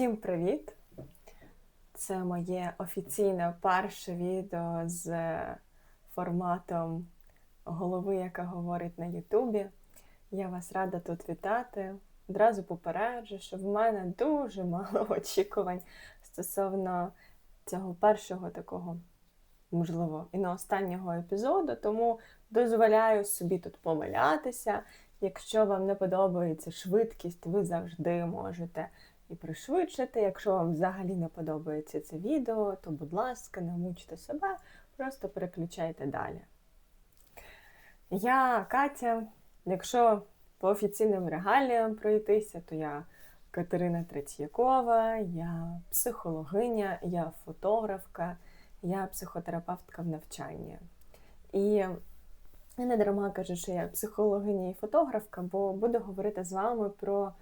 Всім привіт! Це моє офіційне перше відео з форматом голови, яка говорить на Ютубі. Я вас рада тут вітати. Одразу попереджу, що в мене дуже мало очікувань стосовно цього першого такого, можливо, і не останнього епізоду, тому дозволяю собі тут помилятися. Якщо вам не подобається швидкість, ви завжди можете і пришвидшити. Якщо вам взагалі не подобається це відео, то, будь ласка, не мучте себе, просто переключайте далі. Я Катя, якщо по офіційним регаліям пройтися, то я Катерина Третьякова, я психологиня, я фотографка, я психотерапевтка в навчанні. І я не дарма кажу, що я психологиня і фотографка, бо буду говорити з вами про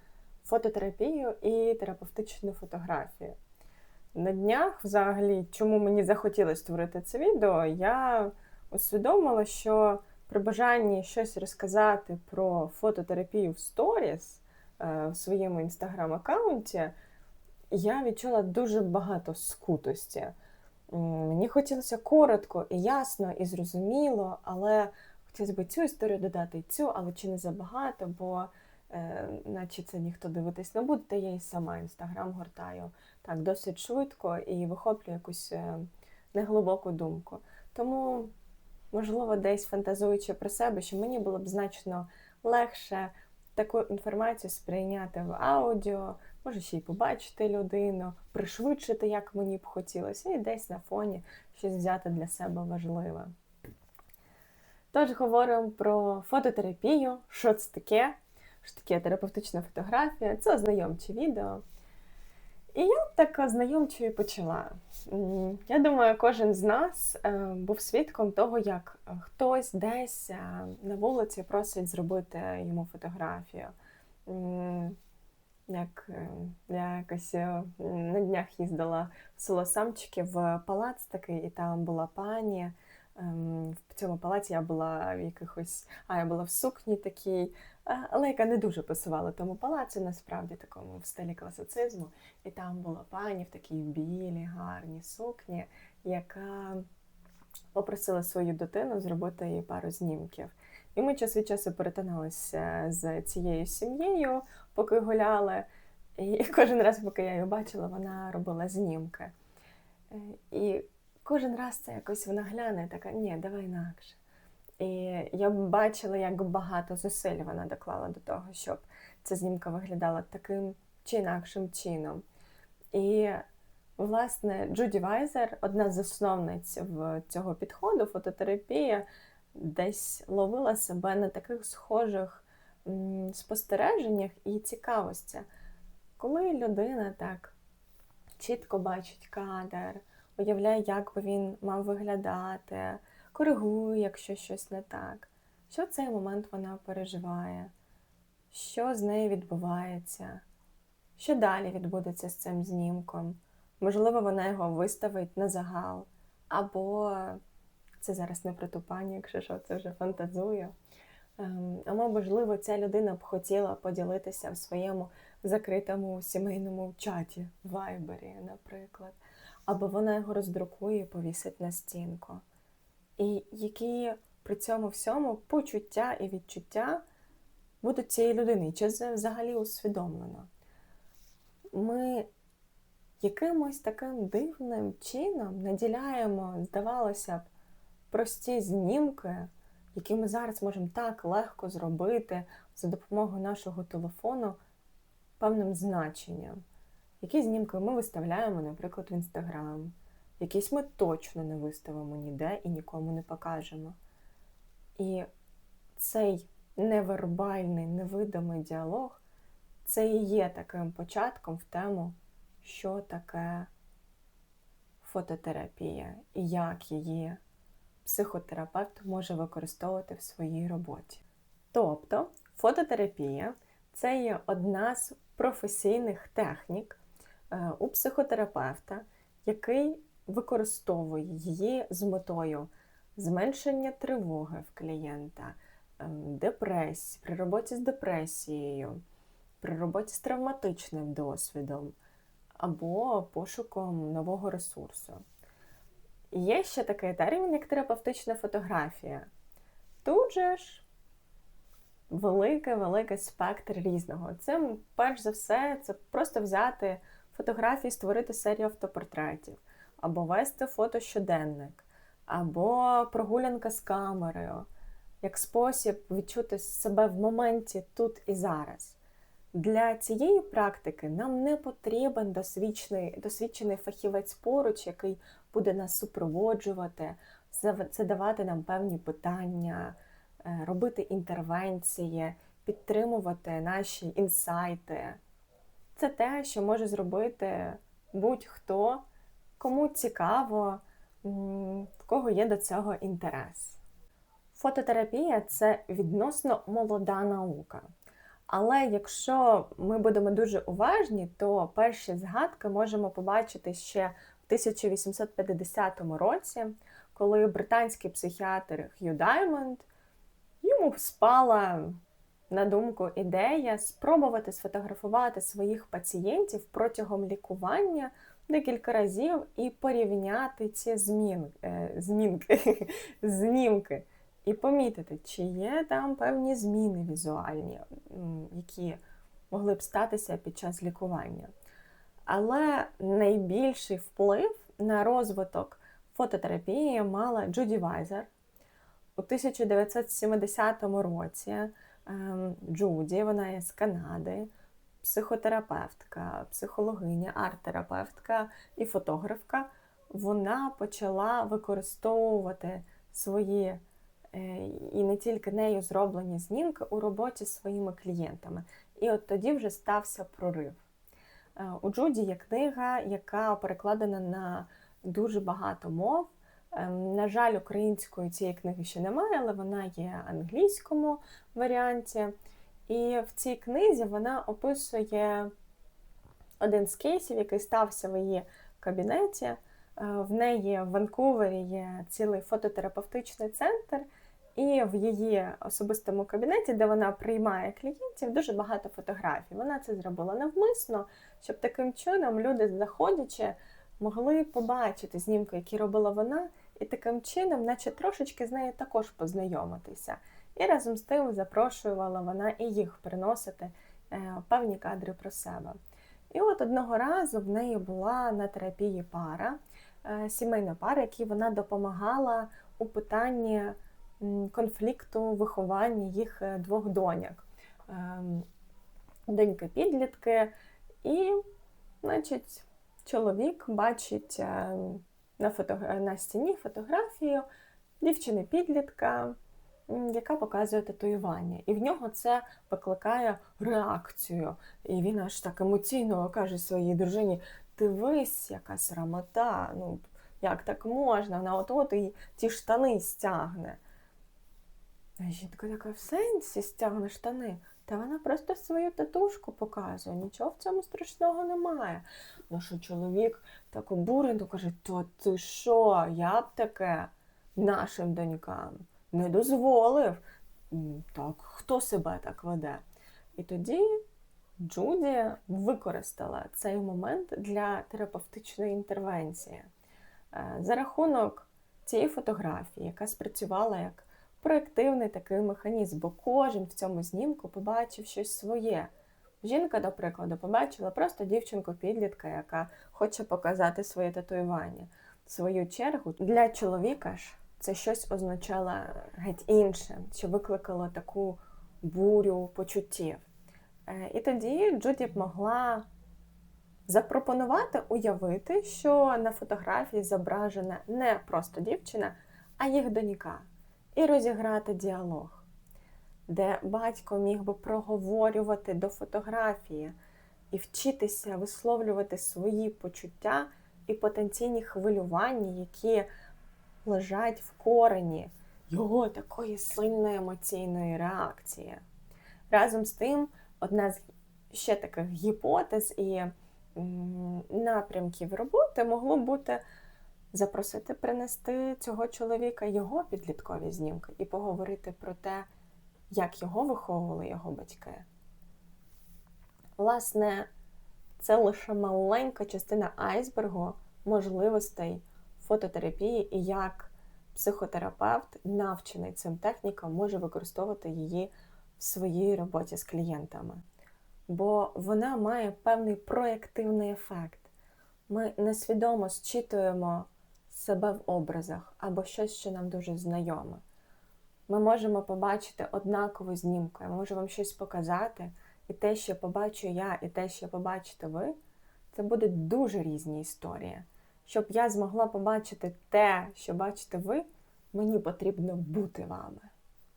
фототерапію і терапевтичну фотографію. На днях, взагалі, чому мені захотілося створити це відео, я усвідомила, що при бажанні щось розказати про фототерапію в сторіс е, в своєму інстаграм-аккаунті, я відчула дуже багато скутості. Мені хотілося коротко і ясно, і зрозуміло, але хотілося б цю історію додати і цю, але чи не забагато, бо наче це ніхто дивитись не буде, та я і сама інстаграм гортаю так досить швидко і вихоплюю якусь е, неглибоку думку. Тому, можливо, десь фантазуючи про себе, що мені було б значно легше таку інформацію сприйняти в аудіо, може ще й побачити людину, пришвидшити, як мені б хотілося, і десь на фоні щось взяти для себе важливе. Тож говоримо про фототерапію, що це таке що таке терапевтична фотографія, це ознайомче відео. І я так ознайомчо і почала. Я думаю, кожен з нас е, був свідком того, як хтось десь е, на вулиці просить зробити йому фотографію. Як е, я якось на днях їздила в село Самчики в палац такий, і там була пані. Ем, в цьому палаці я була в якихось, а я була в сукні такій, але яка не дуже пасувала тому палацу, насправді такому в стилі класицизму. І там була пані в такій білій, гарній сукні, яка попросила свою дитину зробити їй пару знімків. І ми час від часу перетиналися з цією сім'єю, поки гуляли. І кожен раз, поки я її бачила, вона робила знімки. Е, і кожен раз це якось вона гляне така, ні, давай інакше. І я бачила, як багато зусиль вона доклала до того, щоб ця знімка виглядала таким чи інакшим чином. І, власне, Джуді Вайзер, одна з засновниць в цього підходу, фототерапія, десь ловила себе на таких схожих спостереженнях і цікавості, коли людина так чітко бачить кадр, уявляє, як би він мав виглядати коригує, якщо щось не так. Що в цей момент вона переживає? Що з нею відбувається? Що далі відбудеться з цим знімком? Можливо, вона його виставить на загал. Або це зараз не про ту пані, якщо що, це вже фантазую. Ем, або, можливо, ця людина б хотіла поділитися в своєму закритому сімейному чаті, в вайбері, наприклад. Або вона його роздрукує і повісить на стінку. І які при цьому всьому почуття і відчуття будуть цієї людини, чи це взагалі усвідомлено? Ми якимось таким дивним чином наділяємо, здавалося б, прості знімки, які ми зараз можемо так легко зробити за допомогою нашого телефону певним значенням. Які знімки ми виставляємо, наприклад, в Інстаграм. Якісь ми точно не виставимо ніде і нікому не покажемо. І цей невербальний, невидимий діалог це і є таким початком в тему, що таке фототерапія і як її психотерапевт може використовувати в своїй роботі. Тобто, фототерапія це є одна з професійних технік е, у психотерапевта, який використовує її з метою зменшення тривоги в клієнта, ем, депресії, при роботі з депресією, при роботі з травматичним досвідом, або пошуком нового ресурсу. Є ще такий термін, як терапевтична фотографія. Тут же ж великий-великий спектр різного. Це, перш за все, це просто взяти фотографії, створити серію автопортретів, або вести фотощоденник, або прогулянка з камерою, як спосіб відчути себе в моменті тут і зараз. Для цієї практики нам не потрібен досвідчений, досвідчений фахівець поруч, який буде нас супроводжувати, задавати нам певні питання, е, робити інтервенції, підтримувати наші інсайти. Це те, що може зробити будь-хто, кому цікаво, в кого є до цього інтерес. Фототерапія це відносно молода наука. Але якщо ми будемо дуже уважні, то перші згадки можемо побачити ще в 1850 році, коли британський психіатр Хью Даймонд йому спала на думку ідея спробувати сфотографувати своїх пацієнтів протягом лікування декілька разів і порівняти ці змін, е, змінки, знімки. І помітити, чи є там певні зміни візуальні, які могли б статися під час лікування. Але найбільший вплив на розвиток фототерапії мала Джуді Вайзер. У 1970 році ем, Джуді, вона є з Канади, психотерапевтка, психологиня, арт-терапевтка і фотографка. Вона почала використовувати свої Е, і не тільки нею зроблені знімки у роботі з своїми клієнтами. І от тоді вже стався прорив. Е, у Джуді є книга, яка перекладена на дуже багато мов. Ем, на жаль, української цієї книги ще немає, але вона є англійському варіанті. І в цій книзі вона описує один з кейсів, який стався в її кабінеті. Е, в неї в Ванкувері є цілий фототерапевтичний центр, і в її особистому кабінеті, де вона приймає клієнтів, дуже багато фотографій. Вона це зробила навмисно, щоб таким чином люди, заходячи, могли побачити знімки, які робила вона, і таким чином, наче трошечки з нею також познайомитися. І разом з тим запрошувала вона і їх приносити е, певні кадри про себе. І от одного разу в неї була на терапії пара, е, сімейна пара, якій вона допомагала у питанні конфлікту виховання їх е, двох доньок. Ем, доньки підлітки, і, значить, чоловік бачить на фото... на стіні фотографію дівчини-підлітка, яка показує татуювання. І в нього це викликає реакцію. І він аж так емоційно каже своїй дружині: Дивись, яка срамота, ну як так можна? Вона от-от і ті штани стягне. А жінка така в сенсі стягне штани. Та вона просто свою татушку показує, нічого в цьому страшного немає. Ну що чоловік так обурено каже, то ти що, я б таке нашим донькам не дозволив. Так, хто себе так веде? І тоді Джуді використала цей момент для терапевтичної інтервенції. Е, за рахунок цієї фотографії, яка спрацювала як проєктивний такий механізм, бо кожен в цьому знімку побачив щось своє. Жінка, до прикладу, побачила просто дівчинку-підлітка, яка хоче показати своє татуювання. Свою чергу, для чоловіка ж це щось означало геть інше, що викликало таку бурю почуттів. Е, і тоді Джуді б могла запропонувати уявити, що на фотографії зображена не просто дівчина, а їх донька і розіграти діалог, де батько міг би проговорювати до фотографії і вчитися висловлювати свої почуття і потенційні хвилювання, які лежать в корені його такої сильної емоційної реакції. Разом з тим, одна з ще таких гіпотез і напрямків роботи могло бути запросити принести цього чоловіка його підліткові знімки і поговорити про те, як його виховували його батьки. Власне, це лише маленька частина айсбергу можливостей фототерапії і як психотерапевт, навчений цим технікам, може використовувати її в своїй роботі з клієнтами. Бо вона має певний проєктивний ефект. Ми несвідомо зчитуємо себе в образах або щось, що нам дуже знайоме. Ми можемо побачити однакову знімку, я можу вам щось показати, і те, що побачу я, і те, що побачите ви, це будуть дуже різні історії. Щоб я змогла побачити те, що бачите ви, мені потрібно бути вами.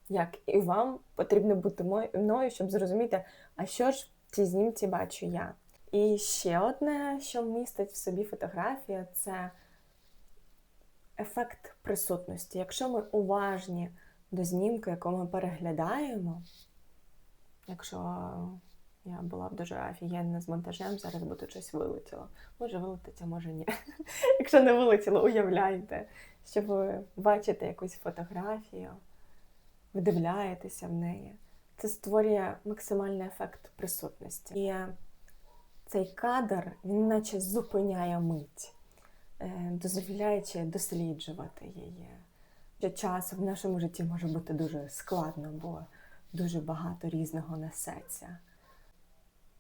Як і вам потрібно бути мною, щоб зрозуміти, а що ж в цій знімці бачу я. І ще одне, що містить в собі фотографія, це ефект присутності. Якщо ми уважні до знімку, яку ми переглядаємо, якщо я була б дуже офігенна з монтажем, зараз би тут щось вилетіло. Може вилетить, а може ні. Якщо не вилетіло, уявляйте, що ви бачите якусь фотографію, вдивляєтеся в неї. Це створює максимальний ефект присутності. І цей кадр, він наче зупиняє мить, е, дозволяючи досліджувати її. Час в нашому житті може бути дуже складно, бо дуже багато різного несеться.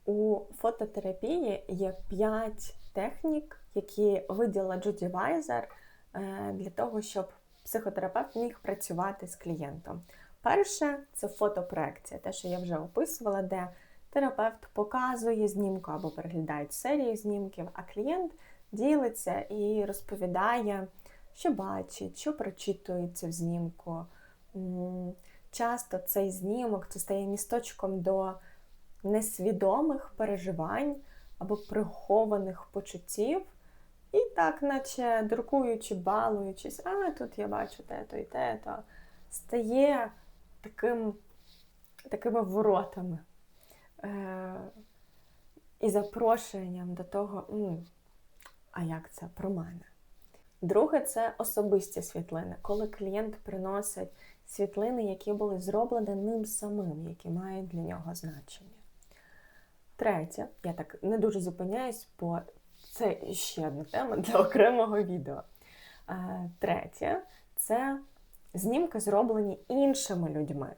У фототерапії є п'ять технік, які виділа Джуді Вайзер е, для того, щоб психотерапевт міг працювати з клієнтом. Перше це фотопроекція, те, що я вже описувала, де терапевт показує знімку або переглядає серію знімків, а клієнт ділиться і розповідає, що бачить, що прочитується в знімку. Часто цей знімок це стає місточком до несвідомих переживань або прихованих почуттів. І так, наче друкуючи, балуючись, а тут я бачу те-то і те-то, стає таким, такими воротами е- і запрошенням до того, ну, а як це про мене. Друге, це особисті світлини, коли клієнт приносить світлини, які були зроблені ним самим, які мають для нього значення. Третє, я так не дуже зупиняюсь, бо це ще одна тема для окремого відео. Третє це знімки, зроблені іншими людьми.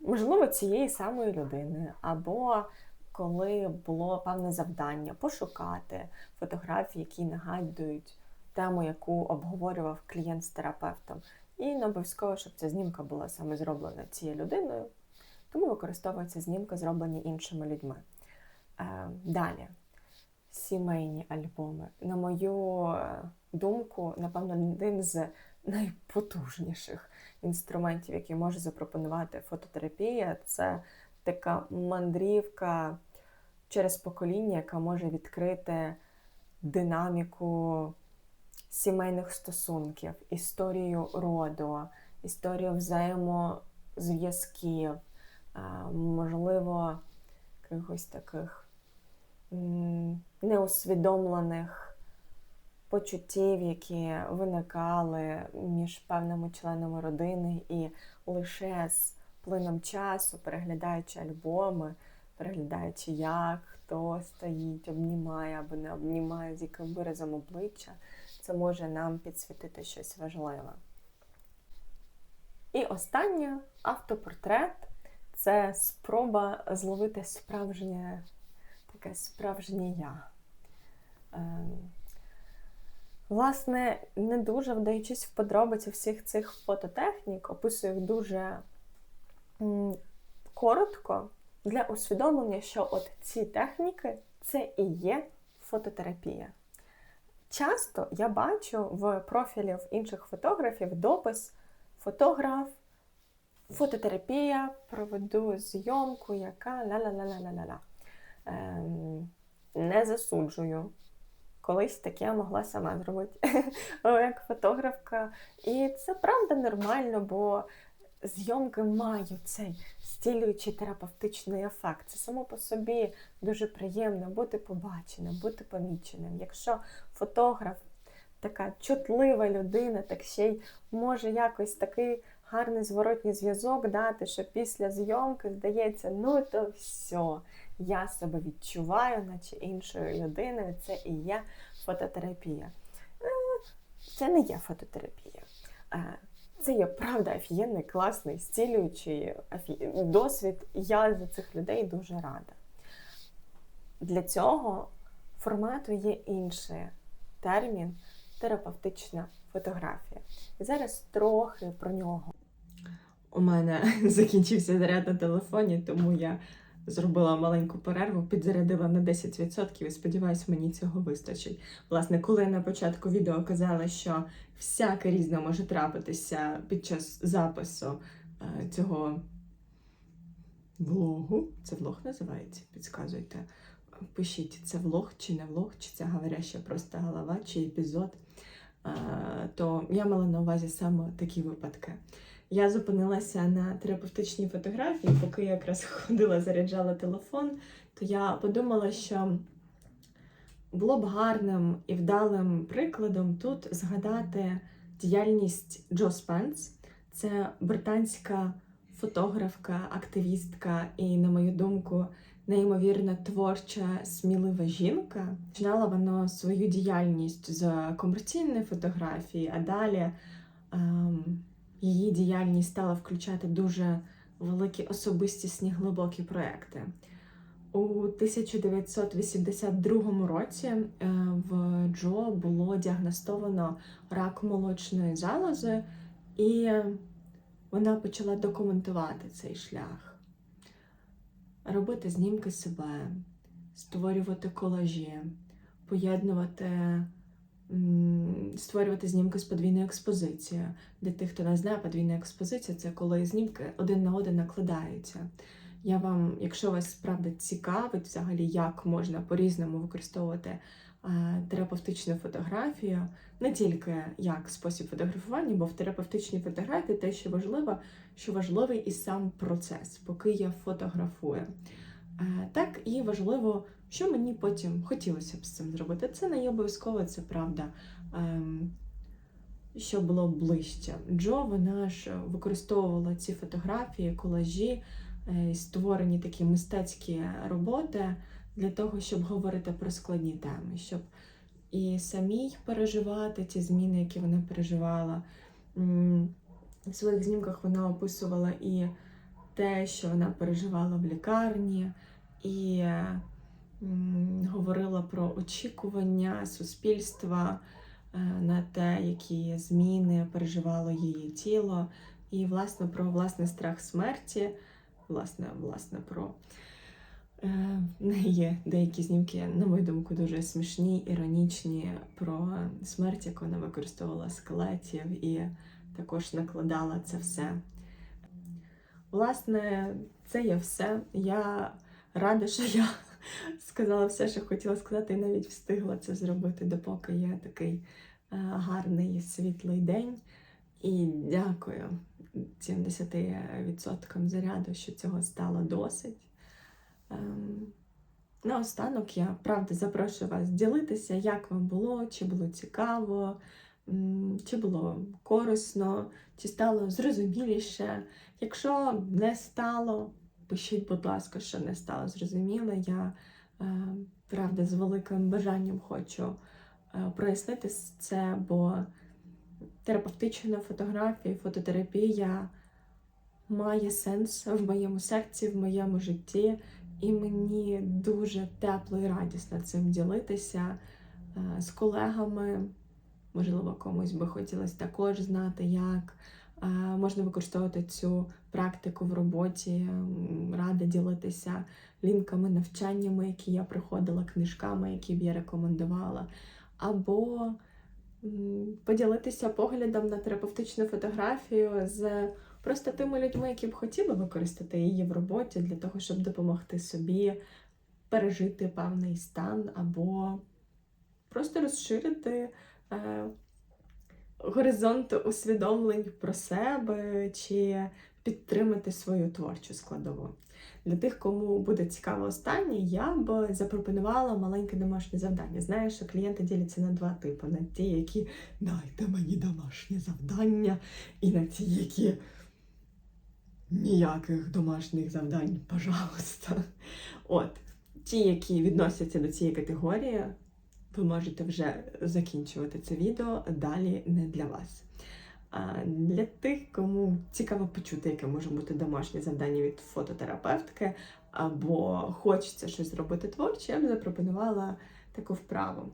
Можливо, цієї самої людини, або коли було певне завдання пошукати фотографії, які нагадують тему, яку обговорював клієнт з терапевтом. І не обов'язково, щоб ця знімка була саме зроблена цією людиною, тому використовуються знімки, зроблені іншими людьми. Е, далі, сімейні альбоми. На мою е, думку, напевно, один з найпотужніших інструментів, які може запропонувати фототерапія, це така мандрівка через покоління, яка може відкрити динаміку сімейних стосунків, історію роду, історію взаємозв'язків, можливо, якихось таких неусвідомлених почуттів, які виникали між певними членами родини, і лише з плином часу, переглядаючи альбоми, переглядаючи, як хто стоїть, обнімає або не обнімає, з яким виразом обличчя, це може нам підсвітити щось важливе. І останнє автопортрет це спроба зловити справжнє таке справжнє я. Ем, власне, не дуже вдаючись в подробиці всіх цих фототехнік, описую їх дуже коротко для усвідомлення, що от ці техніки це і є фототерапія. Часто я бачу в профілів інших фотографів допис фотограф, фототерапія, проведу зйомку, яка ла-ла-ла-ла-ла-ла. Ем, Не засуджую. Колись таке могла сама зробити як фотографка. І це правда нормально, бо зйомки мають цей стілюючий терапевтичний ефект. Це само по собі дуже приємно бути побаченим, бути поміченим. Якщо фотограф така чутлива людина, так ще й може якось такий гарний зворотній зв'язок дати, що після зйомки здається, ну то все, я себе відчуваю, наче іншою людиною. Це і є фототерапія. Е, Це не є фототерапія. Е, Це є правда офігенний, класний, зцілюючий досвід. Я за цих людей дуже рада. Для цього формату є інший термін терапевтична фотографія. І зараз трохи про нього. У мене закінчився заряд на телефоні, тому я зробила маленьку перерву, підзарядила на 10% і сподіваюсь, мені цього вистачить. Власне, коли я на початку відео казала, що всяке різне може трапитися під час запису е, цього влогу, це влог називається, підказуйте. Пишіть, це влог чи не влог, чи це говоряща просто голова, чи епізод. Е, То я мала на увазі саме такі випадки. Я зупинилася на терапевтичній фотографії, поки я якраз ходила, заряджала телефон, то я подумала, що було б гарним і вдалим прикладом тут згадати діяльність Джо Спенс. Це британська фотографка, активістка і, на мою думку, неймовірно творча, смілива жінка. Починала вона свою діяльність з комерційної фотографії, а далі ем, її діяльність стала включати дуже великі особистісні глибокі проекти. У 1982 році е, в Джо було діагностовано рак молочної залози, і вона почала документувати цей шлях, робити знімки себе, створювати колажі, поєднувати, створювати знімки з подвійною експозицією. Для тих, хто не знає, подвійна експозиція це коли знімки один на один накладаються. Я вам, якщо вас справді цікавить, взагалі, як можна по-різному використовувати е, терапевтичну фотографію, не тільки як спосіб фотографування, бо в терапевтичній фотографії те, що важливо, що важливий і сам процес, поки я фотографую. Е, Так і важливо, що мені потім хотілося б з цим зробити. Це не обов'язково, це правда. Ем, Що було ближче. Джо, вона ж використовувала ці фотографії, колажі, е, створені такі мистецькі роботи для того, щоб говорити про складні теми, щоб і самій переживати ті зміни, які вона переживала. В своїх знімках вона описувала і те, що вона переживала в лікарні, і м, говорила про очікування суспільства е, на те, які зміни переживало її тіло, і власне про власний страх смерті, власне, власне про неї є деякі знімки, на мою думку, дуже смішні, іронічні про смерть, яку вона використовувала скелетів і також накладала це все. Власне, це є все. Я рада, що я сказала все, що хотіла сказати, і навіть встигла це зробити, допоки є такий е, гарний світлий день. І дякую цим 10% заряду, що цього стало досить. Ем, Наостанок я правда запрошую вас ділитися, як вам було, чи було цікаво, чи було корисно, чи стало зрозуміліше. Якщо не стало, пишіть, будь ласка, що не стало зрозуміло. Я е, правда з великим бажанням хочу е, прояснити це, бо терапевтична фотографія, фототерапія має сенс в моєму серці, в моєму житті, і мені дуже тепло і радісно цим ділитися е, з колегами. Можливо, комусь би хотілося також знати, як можна використовувати цю практику в роботі. Рада ділитися лінками, навчаннями, які я приходила, книжками, які б я рекомендувала, або поділитися поглядом на терапевтичну фотографію з просто тими людьми, які б хотіли використати її в роботі для того, щоб допомогти собі пережити певний стан, або просто розширити е, горизонт усвідомлень про себе чи підтримати свою творчу складову. Для тих, кому буде цікаво останнє, я б запропонувала маленьке домашнє завдання. Знаєш, що клієнти діляться на два типи: на ті, які дайте мені домашнє завдання, і на ті, які ніяких домашніх завдань, пожалуйста. От, ті, які відносяться до цієї категорії, ви можете вже закінчувати це відео, далі не для вас. А для тих, кому цікаво почути, яке може бути домашнє завдання від фототерапевтки, або хочеться щось зробити творче, я б запропонувала таку вправу.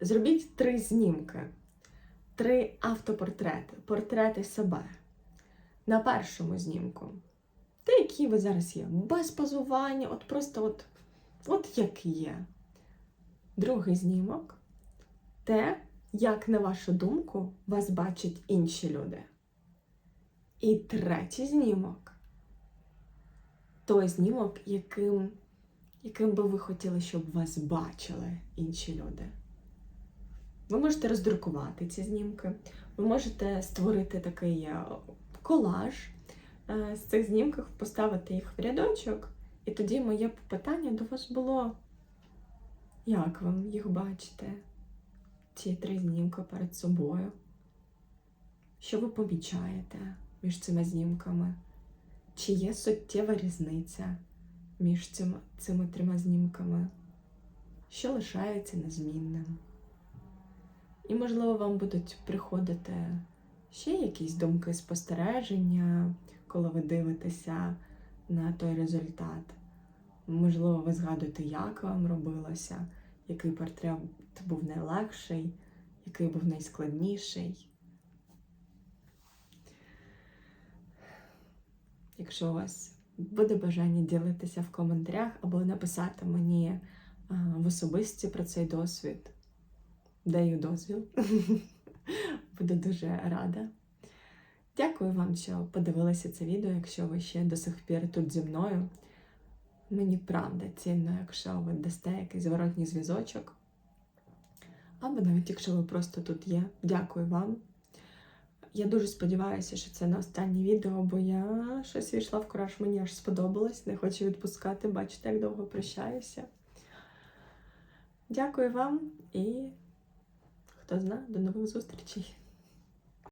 Зробіть три знімки, три автопортрети, портрети себе. На першому знімку, те, які ви зараз є, без позування, от просто от, от як є. Другий знімок те, як, на вашу думку, вас бачать інші люди. І третій знімок той знімок, яким, яким би ви хотіли, щоб вас бачили інші люди. Ви можете роздрукувати ці знімки, ви можете створити такий е, колаж е, з цих знімків, поставити їх в рядочок, і тоді моє питання до вас було: як вам їх бачите? Ці три знімки перед собою? Що ви помічаєте між цими знімками? Чи є суттєва різниця між цими, цими трьома знімками? Що лишається незмінним? І, можливо, вам будуть приходити ще якісь думки спостереження, коли ви дивитеся на той результат. Можливо, ви згадуєте, як вам робилося, який портрет був найлегший, який був найскладніший. Якщо у вас буде бажання ділитися в коментарях або написати мені в особисті про цей досвід, даю дозвіл. Буду дуже рада. Дякую вам, що подивилися це відео, якщо ви ще до сих пір тут зі мною. Мені правда цінно, якщо ви дасте якийсь зворотній зв'язочок. Або навіть якщо ви просто тут є. Дякую вам. Я дуже сподіваюся, що це не останнє відео, бо я щось війшла в кураж, мені аж сподобалось, не хочу відпускати, бачите, як довго прощаюся. Дякую вам і хто знає, до нових зустрічей!